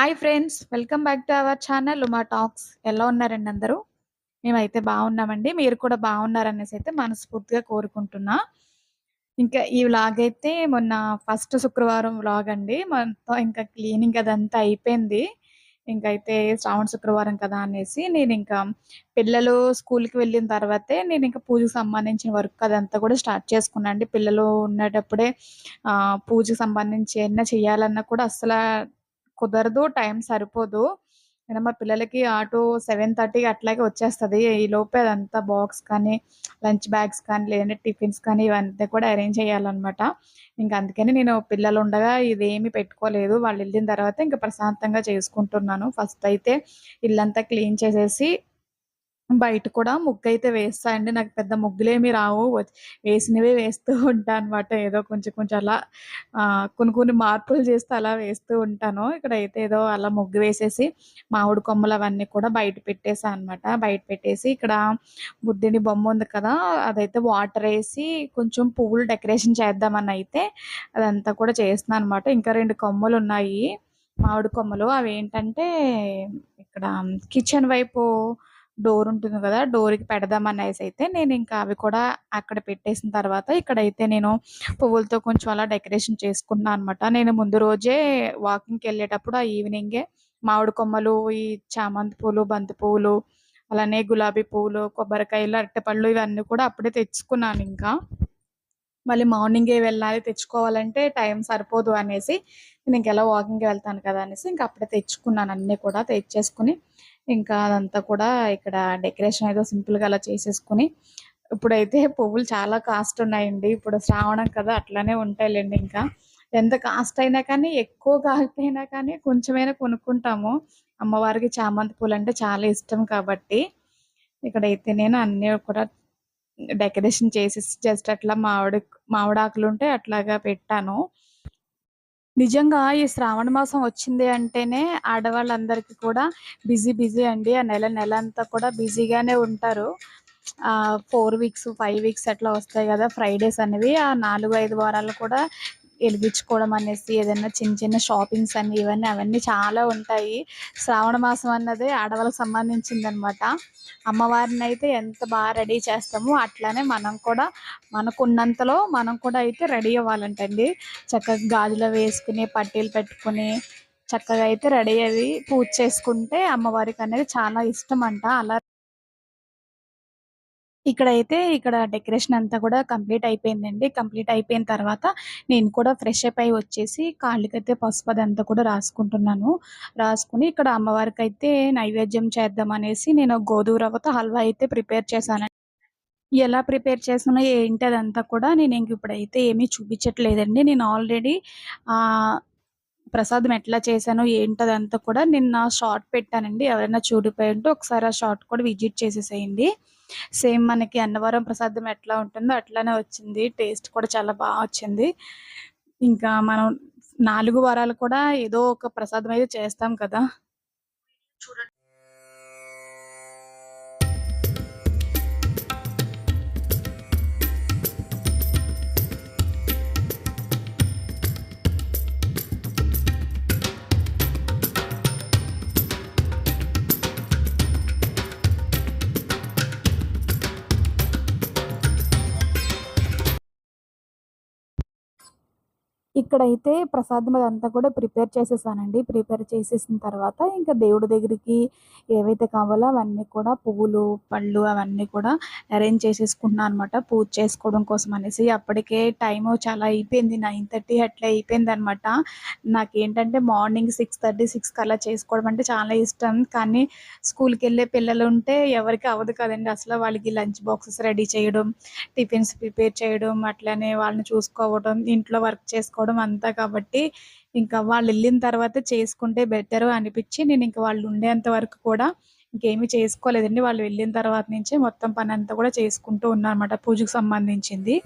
Hi friends welcome back to our channel Uma talks. ఎలా ఉన్నారండి అందరూ? మేమైతే బాగున్నామండి. మీరు కూడా బాగున్నారనేసి అయితే మనస్ఫూర్తిగా కోరుకుంటున్నా. ఇంకా ఈ వ్లాగ్ అయితే మొన్న ఫస్ట్ శుక్రవారం వ్లాగ్ అండి. మొత్తం ఇంకా క్లీనింగ్ అదంతా అయిపోయింది. ఇంకైతే శ్రావణ శుక్రవారం కదా అనేసి నేను ఇంకా పిల్లలు స్కూల్కి వెళ్ళిన తర్వాతే నేను ఇంకా పూజకు సంబంధించిన వర్క్ అదంతా కూడా స్టార్ట్ చేసుకున్నాను అండి పిల్లలు ఉన్నటప్పుడే పూజకు సంబంధించి ఏమైనా చేయాలన్నా కూడా అస్సలు కుదరదు టైం సరిపోదు. నేను మా పిల్లలకి ఆటో సెవెన్ థర్టీ అట్లాగే వచ్చేస్తుంది. ఈ లోపే అదంతా బాక్స్ కానీ లంచ్ బ్యాగ్స్ కానీ లేదంటే టిఫిన్స్ కానీ ఇవన్నీ కూడా అరేంజ్ చేయాలన్నమాట. ఇంకా అందుకని నేను పిల్లలు ఉండగా ఇదేమి పెట్టుకోలేదు. వాళ్ళు వెళ్ళిన తర్వాత ఇంకా ప్రశాంతంగా చేసుకుంటున్నాను. ఫస్ట్ అయితే ఇల్లంతా క్లీన్ చేసేసి బయట కూడా ముగ్గయితే వేస్తా అండి. నాకు పెద్ద ముగ్గులేమి రావు. వేసినవే వేస్తూ ఉంటాను అనమాట. ఏదో కొంచెం కొంచెం అలా కొన్ని కొన్ని మార్పులు చేస్తూ అలా వేస్తూ ఉంటాను. ఇక్కడ అయితే ఏదో అలా ముగ్గు వేసేసి మామిడి కొమ్మలు అవన్నీ కూడా బయట పెట్టేసా అనమాట. బయట పెట్టేసి ఇక్కడ బుద్ధుని బొమ్మ ఉంది కదా! అదైతే వాటర్ వేసి కొంచెం పువ్వులు డెకరేషన్ చేద్దామని అయితే అదంతా కూడా చేస్తున్నాను అనమాట. ఇంకా రెండు కొమ్మలు ఉన్నాయి మామిడి కొమ్మలు. అవేంటంటే ఇక్కడ కిచెన్ వైపు డోర్ ఉంటుంది కదా డోర్కి పెడదాం అనేసి అయితే నేను ఇంకా అవి కూడా అక్కడ పెట్టేసిన తర్వాత ఇక్కడైతే నేను పువ్వులతో కొంచెం అలా డెకరేషన్ చేసుకున్నాను అనమాట నేను ముందు రోజే వాకింగ్కి వెళ్ళేటప్పుడు ఆ ఈవినింగే మామిడి కొమ్మలు ఈ చామంతి పూలు బంతి పువ్వులు అలానే గులాబీ పువ్వులు కొబ్బరికాయలు అరటిపళ్ళు ఇవన్నీ కూడా అప్పుడే తెచ్చుకున్నాను ఇంకా. మళ్ళీ మార్నింగే వెళ్ళాలి తెచ్చుకోవాలంటే టైం సరిపోదు అనేసి నేను ఇంకెలా వాకింగ్కి వెళ్తాను కదా అనేసి ఇంకా అప్పుడే తెచ్చుకున్నాను అన్నీ కూడా తెచ్చేసుకుని ఇంకా అదంతా కూడా ఇక్కడ డెకరేషన్ ఏదో సింపుల్గా అలా చేసేసుకుని ఇప్పుడైతే పువ్వులు చాలా కాస్ట్ ఉన్నాయండి. ఇప్పుడు శ్రావణం కదా అట్లానే ఉంటాయిలేండి ఇంకా. ఎంత కాస్ట్ అయినా కానీ ఎక్కువ కాకపోయినా కానీ కొంచెమైనా కొనుక్కుంటాము. అమ్మవారికి చామంతి పూలు అంటే చాలా ఇష్టం కాబట్టి ఇక్కడైతే నేను అన్నీ కూడా డెకరేషన్ చేసి జస్ట్ అట్లా మామిడి మామిడాకులు ఉంటే అట్లాగా పెట్టాను. నిజంగా ఈ శ్రావణ మాసం వచ్చింది అంటేనే ఆడవాళ్ళందరికీ కూడా బిజీ బిజీ అండి. ఆ నెల నెల అంతా కూడా బిజీగానే ఉంటారు. ఆ ఫోర్ వీక్స్ ఫైవ్ వీక్స్ అట్లా వస్తాయి కదా ఫ్రైడేస్ అనేవి. ఆ నాలుగు ఐదు వారాలు కూడా వెలిగించుకోవడం అనేసి ఏదైనా చిన్న చిన్న షాపింగ్స్ అని ఇవన్నీ అవన్నీ చాలా ఉంటాయి. శ్రావణ మాసం అన్నది ఆడవాళ్ళకి సంబంధించింది అనమాట అమ్మవారిని అయితే ఎంత బాగా రెడీ చేస్తామో అట్లానే మనం కూడా మనకున్నంతలో మనం కూడా అయితే రెడీ అవ్వాలంటండి. చక్కగా గాజులు వేసుకుని పట్టీలు పెట్టుకుని చక్కగా అయితే రెడీ అయ్యి పూజ చేసుకుంటే అమ్మవారికి అనేది చాలా ఇష్టం అంట అలా ఇక్కడైతే ఇక్కడ డెకరేషన్ అంతా కూడా కంప్లీట్ అయిపోయిందండి. కంప్లీట్ అయిపోయిన తర్వాత నేను కూడా ఫ్రెష్ అప్ అయి వచ్చేసి కాళ్ళకైతే పసుపు అదంతా కూడా రాసుకుంటున్నాను. రాసుకుని ఇక్కడ అమ్మవారికి అయితే నైవేద్యం చేద్దాం అనేసి నేను గోధుమ రవ్వతో హల్వా అయితే ప్రిపేర్ చేశాను ఎలా ప్రిపేర్ చేసానో ఏంటి అదంతా కూడా నేను ఇంక ఇప్పుడైతే ఏమీ చూపించట్లేదండి. నేను ఆల్రెడీ ప్రసాదం ఎట్లా చేశానో ఏంటదంతా కూడా నిన్న షార్ట్ పెట్టానండి. ఎవరైనా చూడిపోయి ఉంటే ఒకసారి ఆ షార్ట్ కూడా విజిట్ చేసేసేయండి. సేమ్ మనకి అన్నవరం ప్రసాదం ఎట్లా ఉంటుందో అట్లానే వచ్చింది. టేస్ట్ కూడా చాలా బాగా వచ్చింది. ఇంకా మనం నాలుగు వారాలు కూడా ఏదో ఒక ప్రసాదం అయితే చేస్తాం కదా. చూడండి. ఇక్కడైతే ప్రసాదం అదంతా కూడా ప్రిపేర్ చేసేసానండి. ప్రిపేర్ చేసేసిన తర్వాత ఇంకా దేవుడి దగ్గరికి ఏవైతే కావాలో అవన్నీ కూడా పువ్వులు పళ్ళు అవన్నీ కూడా అరేంజ్ చేసేసుకుంటున్నాను అనమాట పూజ చేసుకోవడం కోసం అనేసి అప్పటికే టైం చాలా అయిపోయింది. నైన్ థర్టీ అట్లా అయిపోయింది అనమాట నాకేంటంటే మార్నింగ్ సిక్స్ థర్టీ సిక్స్ అలా చేసుకోవడం అంటే చాలా ఇష్టం. కానీ స్కూల్కి వెళ్ళే పిల్లలు ఉంటే ఎవరికి అవ్వదు కదండి. అసలు వాళ్ళకి లంచ్ బాక్సెస్ రెడీ చేయడం టిఫిన్స్ ప్రిపేర్ చేయడం అట్లనే వాళ్ళని చూసుకోవడం ఇంట్లో వర్క్ చేసుకోవడం చేసుకోవడం అంతా కాబట్టి ఇంకా వాళ్ళు వెళ్ళిన తర్వాత చేసుకుంటే బెటర్ అనిపించి నేను ఇంకా వాళ్ళు ఉండేంత వరకు కూడా ఇంకేమీ చేసుకోలేదండి. వాళ్ళు వెళ్ళిన తర్వాత నుంచే మొత్తం పని అంతా కూడా చేసుకుంటూ ఉన్నారన్నమాట పూజకు సంబంధించింది.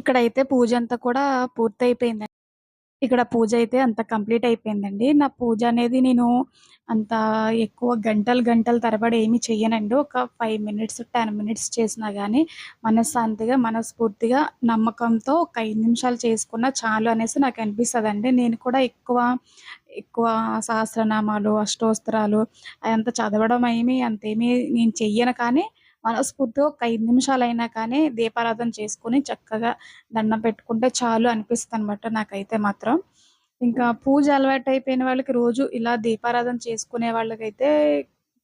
ఇక్కడైతే పూజంతా కూడా పూర్తయిపోయిందండి. ఇక్కడ పూజ అయితే అంత కంప్లీట్ అయిపోయిందండి. నా పూజ అనేది నేను అంత ఎక్కువ గంటలు, గంటల తరబడి ఏమి చెయ్యనండి. ఒక ఫైవ్ మినిట్స్, 10 మినిట్స్ చేసినా కానీ మనశ్శాంతిగా, మనస్ఫూర్తిగా, నమ్మకంతో ఒక ఐదు నిమిషాలు చేసుకున్నా చాలు అనేసి నాకు అనిపిస్తుంది అండి నేను కూడా ఎక్కువ, ఎక్కువ సహస్రనామాలు, అష్టోత్తరాలు అయంతా చదవడం ఏమి అంతేమీ నేను చెయ్యను కానీ మనస్ఫూర్తిగా ఒక ఐదు నిమిషాలైనా కానీ దీపారాధన చేసుకొని చక్కగా దండం పెట్టుకుంటే చాలు అనిపిస్తుంది అనమాట నాకైతే మాత్రం. ఇంకా పూజ అలవాటయిపోయిన వాళ్ళకి రోజు ఇలా దీపారాధన చేసుకునే వాళ్ళకైతే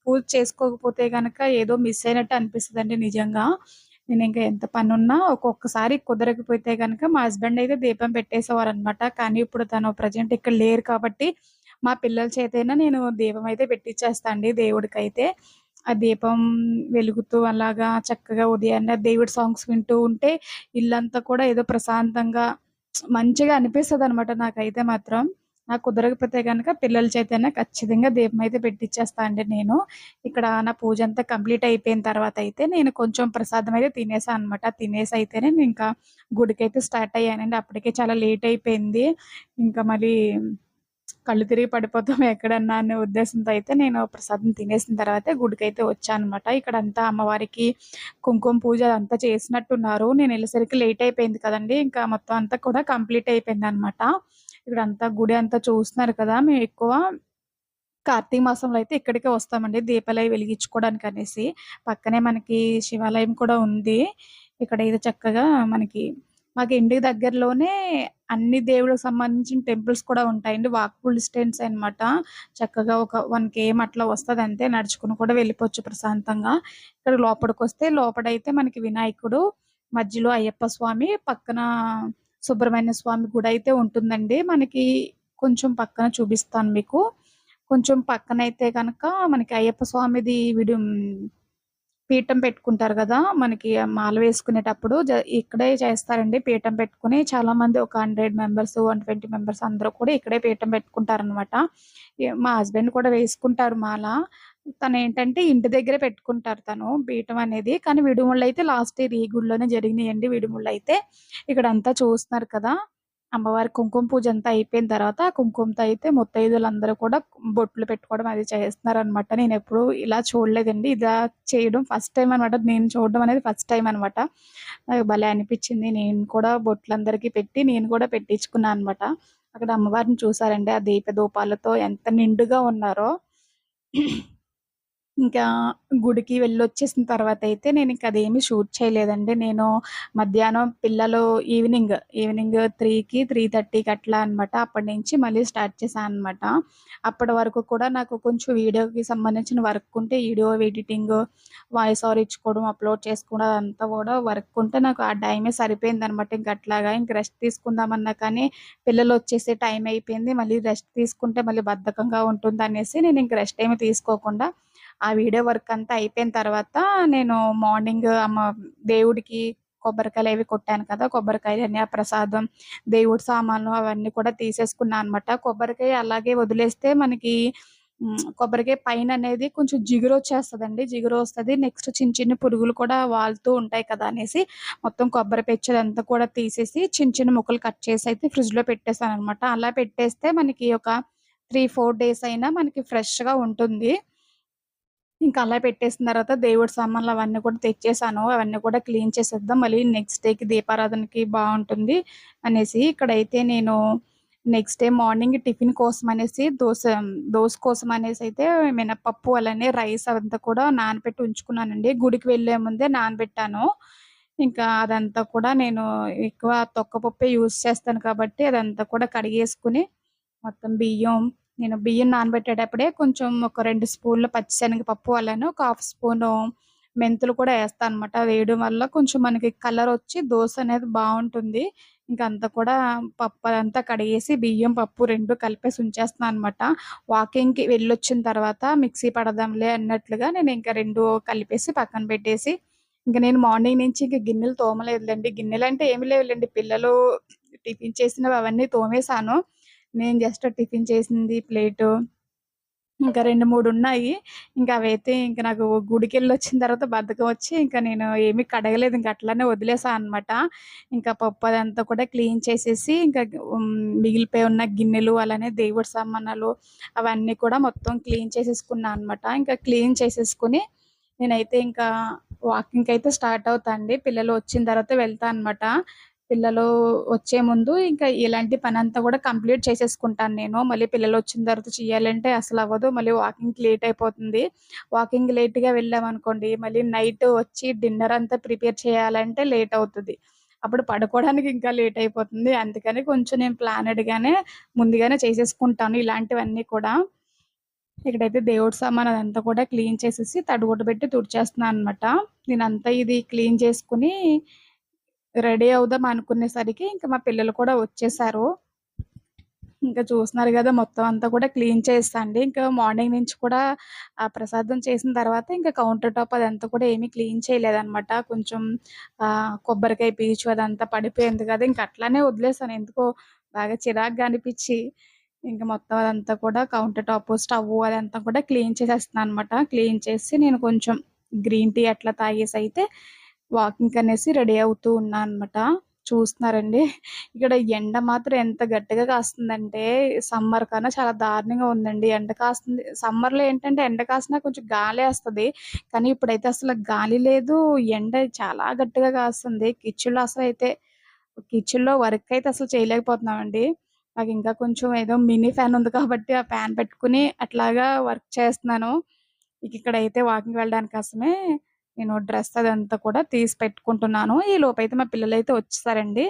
పూజ చేసుకోకపోతే గనక ఏదో మిస్ అయినట్టు అనిపిస్తదండి నిజంగా. నేను ఇంకా ఎంత పనున్నా ఒక్కొక్కసారి కుదరకపోతే గనక మా హస్బెండ్ అయితే దీపం పెట్టేసేవారు అనమాట కానీ ఇప్పుడు తను ప్రెజెంట్ ఇక్కడ లేరు కాబట్టి మా పిల్లల చేతైనా నేను దీపం అయితే పెట్టించేస్తా అండి దేవుడికైతే. ఆ దీపం వెలుగుతూ అలాగా చక్కగా ఉదయాన్నే దేవుడి సాంగ్స్ వింటూ ఉంటే ఇల్లంతా కూడా ఏదో ప్రశాంతంగా మంచిగా అనిపిస్తుంది అనమాట నాకైతే మాత్రం. నాకు కుదరకపోతే కనుక పిల్లల చేతనే ఖచ్చితంగా దీపం అయితే పెట్టించేస్తా అండి నేను. ఇక్కడ నా పూజ అంతా కంప్లీట్ అయిపోయిన తర్వాత అయితే నేను కొంచెం ప్రసాదం అయితే తినేసా అనమాట. తినేసి అయితే నేను ఇంకా గుడికి గుడికైతే స్టార్ట్ అయ్యానండి. అప్పటికే చాలా లేట్ అయిపోయింది. ఇంకా మళ్ళీ కళ్ళు తిరిగి పడిపోతాం ఎక్కడన్నా అనే ఉద్దేశంతో అయితే నేను ప్రసాదం తినేసిన తర్వాతే గుడికైతే వచ్చానమాట అనమాట. ఇక్కడంతా అమ్మవారికి కుంకుమ పూజ అంతా చేసినట్టున్నారు. నేనెళ్ళేసరికి లేట్ అయిపోయింది కదండి ఇంకా మొత్తం అంతా కూడా కంప్లీట్ అయిపోయింది అనమాట ఇక్కడ అంతా గుడి అంతా చూస్తున్నారు కదా! మేము ఎక్కువ కార్తీక మాసంలో అయితే ఇక్కడికే వస్తామండి దీపాలయి వెలిగించుకోవడానికనేసి. పక్కనే మనకి శివాలయం కూడా ఉంది. ఇక్కడ ఇది చక్కగా మనకి మాకు ఇంటికి దగ్గరలోనే అన్ని దేవుళ్ళకి సంబంధించిన టెంపుల్స్ కూడా ఉంటాయండి. వాకబుల్ డిస్టెన్స్ అనమాట. చక్కగా ఒక వన్ కేఎం అట్లా వస్తదంతే. నడుచుకుని కూడా వెళ్ళిపోవచ్చు ప్రశాంతంగా. ఇక్కడ లోపలికి వస్తే లోపడైతే మనకి వినాయకుడు, మధ్యలో అయ్యప్ప స్వామి, పక్కన సుబ్రహ్మణ్య స్వామి గుడి అయితే ఉంటుందండి. మనకి కొంచెం పక్కన చూపిస్తాను మీకు. కొంచెం పక్కనైతే కనుక మనకి అయ్యప్ప స్వామిది విడు పీఠం పెట్టుకుంటారు కదా మనకి మాల వేసుకునేటప్పుడు ఇక్కడే చేస్తారండి పీఠం పెట్టుకొని చాలామంది ఒక 100 మెంబర్స్, 120 మెంబర్స్ అందరూ కూడా ఇక్కడే పీఠం పెట్టుకుంటారనమాట. మా హస్బెండ్ కూడా వేసుకుంటారు మాల. తను ఏంటంటే ఇంటి దగ్గరే పెట్టుకుంటారు తను పీఠం అనేది. కానీ విడుముళ్ళైతే లాస్ట్ ఇయర్ ఈ గుడిలోనే అయితే ఇక్కడ అంతా చూస్తున్నారు కదా! అమ్మవారి కుంకుమ పూజ అంతా అయిపోయిన తర్వాత కుంకుమతో అయితే ముత్తైదులందరూ కూడా బొట్లు పెట్టుకోవడం అది చేస్తున్నారనమాట. ఎప్పుడు ఇలా చూడలేదండి. ఇలా చేయడం ఫస్ట్ టైం అనమాట. నేను చూడడం అనేది ఫస్ట్ టైం అనమాట. నాకు భలే అనిపించింది నేను కూడా బొట్లందరికీ పెట్టి నేను కూడా పెట్టించుకున్నాను అనమాట. అక్కడ అమ్మవారిని చూసారండి ఆ దీపధూపాలతో ఎంత నిండుగా ఉన్నారో. ఇంకా గుడికి వెళ్ళి వచ్చేసిన తర్వాత అయితే నేను ఇంకా అదేమి షూట్ చేయలేదండి. నేను మధ్యాహ్నం పిల్లలు ఈవినింగ్, ఈవినింగ్ 3కి, 3:30కి అట్లా అనమాట. అప్పటినుంచి మళ్ళీ స్టార్ట్ చేశాను అనమాట. అప్పటి వరకు కూడా నాకు కొంచెం వీడియోకి సంబంధించిన వర్క్ ఉంటే వీడియో ఎడిటింగ్, వాయిస్ ఓవర్ ఇచ్చుకోవడం, అప్‌లోడ్ చేసుకోవడం అంతా కూడా వర్క్ ఉంటే నాకు ఆ టైమే సరిపోయిందనమాట. ఇంక అట్లాగా ఇంక రెస్ట్ తీసుకుందామన్నా కానీ పిల్లలు వచ్చేసే టైం అయిపోయింది. మళ్ళీ రెస్ట్ తీసుకుంటే మళ్ళీ బద్ధకంగా నేను ఇంక రెస్ట్ ఏమి తీసుకోకుండా ఆ వీడియో వర్క్ అంతా అయిపోయిన తర్వాత నేను మార్నింగ్ అమ్మ దేవుడికి అవి కొట్టాను కదా! కొబ్బరికాయలని, ఆ ప్రసాదం, దేవుడి సామాన్లు అవన్నీ కూడా తీసేసుకున్నాను అనమాట. కొబ్బరికాయ అలాగే వదిలేస్తే మనకి కొబ్బరికాయ పైన అనేది కొంచెం జిగురొచ్చేస్తదండి. జిగురొస్తది. నెక్స్ట్ చిన్న చిన్న పురుగులు కూడా వాలుతూ ఉంటాయి కదా! అనేసి మొత్తం కొబ్బరి పెచ్చదంతా కూడా తీసేసి చిన్న చిన్న ముక్కలు కట్ చేసి అయితే ఫ్రిడ్జ్‌లో పెట్టేసాననమాట. అలా పెట్టేస్తే మనకి ఒక 3, 4 డేస్ అయినా మనకి ఫ్రెష్‌గా ఉంటుంది. ఇంకా అలా పెట్టేసిన తర్వాత దేవుడి సామాన్లు అవన్నీ కూడా తెచ్చేసాను. అవన్నీ కూడా క్లీన్ చేసేద్దాం. మళ్ళీ నెక్స్ట్ డేకి దీపారాధనకి బాగుంటుంది అనేసి ఇక్కడైతే నేను నెక్స్ట్ డే మార్నింగ్ టిఫిన్ కోసం అనేసి దోశ దోశ కోసం అనేసి అయితే మినపప్పు అలానే రైస్ అదంతా కూడా నానబెట్టి ఉంచుకున్నానండి. గుడికి వెళ్ళే ముందే నానబెట్టాను. ఇంకా అదంతా కూడా నేను ఎక్కువ తొక్కపప్పే యూజ్ చేస్తాను కాబట్టి అదంతా కూడా కడిగేసుకొని మొత్తం బియ్యం నేను బియ్యం నానబెట్టేటప్పుడే కొంచెం ఒక రెండు స్పూన్లు పచ్చిశనగపప్పు అలానే ఒక హాఫ్ స్పూను మెంతులు కూడా వేస్తాను అనమాట. వేయడం వల్ల కొంచెం మనకి కలర్ వచ్చి దోశ అనేది బాగుంటుంది ఇంకా అంతా కూడా పప్పు అదంతా కడిగేసి బియ్యం, పప్పు రెండు కలిపేసి ఉంచేస్తున్నాను అనమాట. వాకింగ్‌కి వెళ్ళొచ్చిన తర్వాత మిక్సీ పడదాంలే అన్నట్లుగా నేను ఇంకా రెండు కలిపేసి పక్కన పెట్టేసి ఇంకా నేను మార్నింగ్ నుంచి ఇంక గిన్నెలు తోమలేదులేండి గిన్నెలు అంటే ఏమి లేవులేండి పిల్లలు టిఫిన్ చేసినవి అవన్నీ తోమేసాను. నేను జస్ట్ టిఫిన్ చేసింది ప్లేటు ఇంకా 2, 3 ఉన్నాయి. ఇంకా అవైతే ఇంకా నాకు గుడికెళ్ళొచ్చిన తర్వాత బద్దకం వచ్చి ఇంకా నేను ఏమి కడగలేదు. ఇంకా అట్లానే వదిలేసా అనమాట. ఇంకా పప్పు అదంతా కూడా క్లీన్ చేసేసి ఇంకా మిగిలిపోయి ఉన్న గిన్నెలు అలానే దేవుడి సామానాలు అవన్నీ కూడా మొత్తం క్లీన్ చేసేసుకున్నా అనమాట. ఇంకా క్లీన్ చేసేసుకొని నేనైతే ఇంకా వాకింగ్‌కయితే స్టార్ట్ అవుతా అండి. పిల్లలు వచ్చిన తర్వాత వెళ్తా అనమాట. పిల్లలు వచ్చే ముందు ఇంకా ఇలాంటి పని అంతా కూడా కంప్లీట్ చేసేసుకుంటాను నేను. మళ్ళీ పిల్లలు వచ్చిన తర్వాత చేయాలంటే అసలు అవ్వదు మళ్ళీ వాకింగ్‌కి లేట్ అయిపోతుంది. వాకింగ్ లేట్‌గా వెళ్ళామనుకోండి, మళ్ళీ నైట్ వచ్చి డిన్నర్ అంతా ప్రిపేర్ చేయాలంటే లేట్ అవుతుంది అప్పుడు పడుకోవడానికి ఇంకా లేట్ అయిపోతుంది. అందుకని కొంచెం నేను ప్లానెడ్‌గానే ముందుగానే చేసేసుకుంటాను ఇలాంటివన్నీ కూడా. ఇక్కడైతే దేవుడి సామాన్ అదంతా కూడా క్లీన్ చేసేసి తడిగుడ్డ పెట్టి తుడిచేస్తున్నాను అనమాట. నేనంతా ఇది క్లీన్ చేసుకొని రెడీ అవుదాం అనుకునేసరికి ఇంకా మా పిల్లలు కూడా వచ్చేసారు. ఇంకా చూస్తున్నారు కదా మొత్తం అంతా కూడా క్లీన్ చేసేసా అండి. ఇంకా మార్నింగ్ నుంచి కూడా ఆ ప్రసాదం చేసిన తర్వాత ఇంకా కౌంటర్ టాప్ అదంతా కూడా ఏమీ క్లీన్ చేయలేదనమాట. కొంచెం కొబ్బరికాయ పీచు అదంతా పడిపోయింది కదా! ఇంక అట్లానే వదిలేసాను. ఎందుకో బాగా చిరాకుగా అనిపించి ఇంకా మొత్తం అదంతా కూడా కౌంటర్ టాప్ స్టవ్ అదంతా కూడా క్లీన్ చేసేస్తున్నాను అనమాట. క్లీన్ చేసి నేను కొంచెం గ్రీన్ టీ అట్లా తాగేసి అయితే వాకింగ్ అనేసి రెడీ అవుతూ ఉన్నా అనమాట. చూస్తున్నారండి. ఇక్కడ ఎండ మాత్రం ఎంత గట్టిగా కాస్తుందంటే సమ్మర్ కన్నా చాలా దారుణంగా ఉందండి. ఎండ కాస్తుంది. సమ్మర్‌లో ఏంటంటే ఎండ కాసినా కొంచెం గాలి వేస్తుంది కానీ ఇప్పుడైతే అసలు గాలి లేదు. ఎండ చాలా గట్టిగా కాస్తుంది. కిచెన్‌లో అసలైతే కిచెన్‌లో వర్క్ అయితే అసలు చేయలేకపోతున్నామండి. ఇంకా కొంచెం ఏదో మినీ ఫ్యాన్ ఉంది కాబట్టి ఆ ఫ్యాన్ పెట్టుకొని అట్లాగా వర్క్ చేస్తున్నాను. ఇక ఇక్కడైతే వాకింగ్ వెళ్ళడానికి కోసమే నేను డ్రెస్ అదంతా కూడా తీసి పెట్టుకుంటున్నాను. ఈ లోపైతే మా పిల్లలైతే వచ్చేసారండి.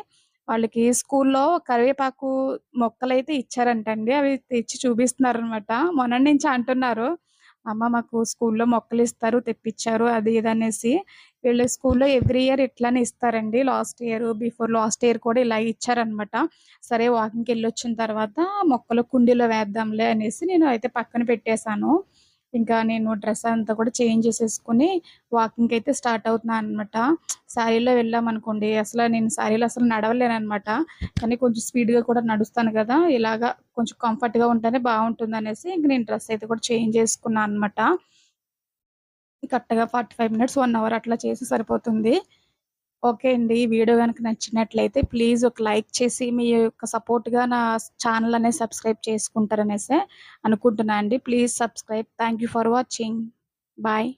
వాళ్ళకి స్కూల్లో కరివేపాకు మొక్కలైతే ఇచ్చారంటండి. అవి తెచ్చి చూపిస్తున్నారు అనమాట మొన్నటి నుంచి అంటున్నారు. అమ్మ మాకు స్కూల్లో మొక్కలిస్తారు, తెప్పిచ్చారు అది ఇది అనేసి. వీళ్ళ స్కూల్లో ఎవ్రీ ఇయర్ ఇట్లానే ఇస్తారండి. Last year, before last year కూడా ఇలా ఇచ్చారనమాట. సరే వాకింగ్‌కెళ్ళొచ్చిన తర్వాత మొక్కలు కుండీలో వేద్దాంలే అనేసి నేను అయితే పక్కన పెట్టేసాను. ఇంకా నేను డ్రెస్ అంతా కూడా చేంజ్ చేసేసుకొని అయితే స్టార్ట్ అవుతున్నాను అనమాట శారీలో వెళ్ళామనుకోండి అసలు నేను శారీలో అసలు నడవలేనమాట కానీ కొంచెం స్పీడ్‌గా కూడా నడుస్తాను కదా ఇలాగా కొంచెం కంఫర్ట్‌గా ఉంటేనే బాగుంటుంది అనేసి ఇంక నేను డ్రెస్ అయితే కూడా చేంజ్ చేసుకున్నాను అనమాట. కరెక్ట్‌గా 45 మినిట్స్, వన్ అవర్ అట్లా చేసి సరిపోతుంది. ఓకే అండి. ఈ వీడియో కనుక నచ్చినట్లయితే ప్లీజ్ ఒక లైక్ చేసి మీ యొక్క సపోర్ట్‌గా నా ఛానల్ అనేది సబ్స్క్రైబ్ చేసుకుంటారనేసి అనుకుంటున్నా అండి. Please subscribe. Thank you for watching. Bye.